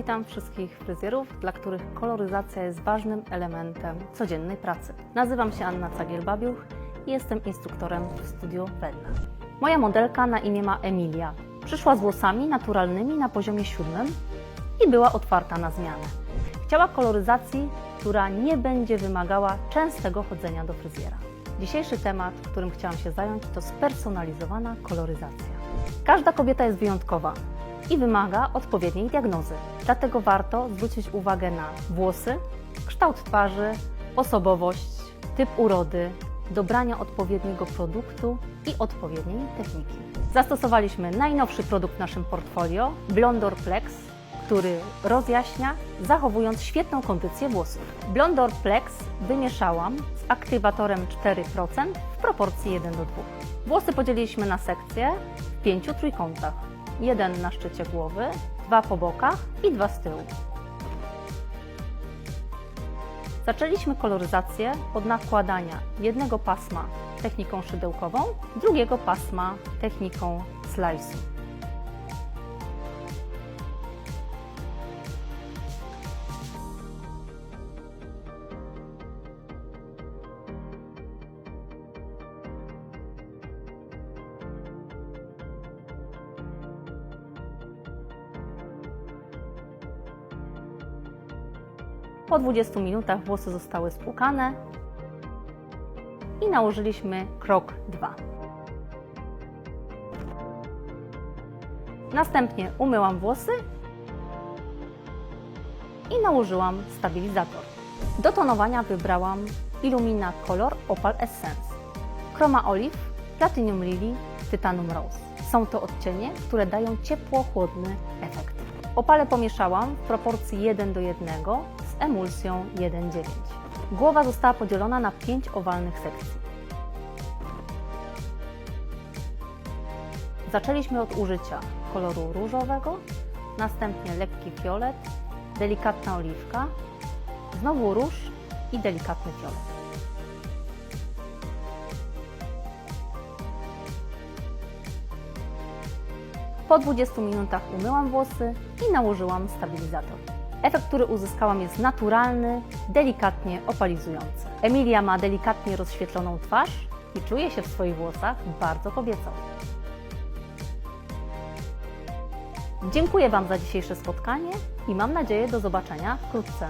Witam wszystkich fryzjerów, dla których koloryzacja jest ważnym elementem codziennej pracy. Nazywam się Anna Cagiel-Babiuch i jestem instruktorem w studiu Wedna. Moja modelka na imię ma Emilia. Przyszła z włosami naturalnymi na poziomie siódmym i była otwarta na zmianę. Chciała koloryzacji, która nie będzie wymagała częstego chodzenia do fryzjera. Dzisiejszy temat, którym chciałam się zająć, to spersonalizowana koloryzacja. Każda kobieta jest wyjątkowa i wymaga odpowiedniej diagnozy. Dlatego warto zwrócić uwagę na włosy, kształt twarzy, osobowość, typ urody, dobrania odpowiedniego produktu i odpowiedniej techniki. Zastosowaliśmy najnowszy produkt w naszym portfolio, Blondor Plex, który rozjaśnia, zachowując świetną kondycję włosów. Blondor Plex wymieszałam z aktywatorem 4% w proporcji 1 do 2. Włosy podzieliliśmy na sekcje w pięciu trójkątach. Jeden na szczycie głowy, dwa po bokach i dwa z tyłu. Zaczęliśmy koloryzację od nakładania jednego pasma techniką szydełkową, drugiego pasma techniką slice'u. Po 20 minutach włosy zostały spłukane i nałożyliśmy krok 2. Następnie umyłam włosy i nałożyłam stabilizator. Do tonowania wybrałam Illumina Color Opal Essence, Chroma Olive, Platinum Lily, Titanium Rose. Są to odcienie, które dają ciepło-chłodny efekt. Opale pomieszałam w proporcji 1 do 1 emulsją 1,9. Głowa została podzielona na 5 owalnych sekcji. Zaczęliśmy od użycia koloru różowego, następnie lekki fiolet, delikatna oliwka, znowu róż i delikatny fiolet. Po 20 minutach umyłam włosy i nałożyłam stabilizator. Efekt, który uzyskałam jest naturalny, delikatnie opalizujący. Emilia ma delikatnie rozświetloną twarz i czuje się w swoich włosach bardzo kobieco. Dziękuję Wam za dzisiejsze spotkanie i mam nadzieję do zobaczenia wkrótce.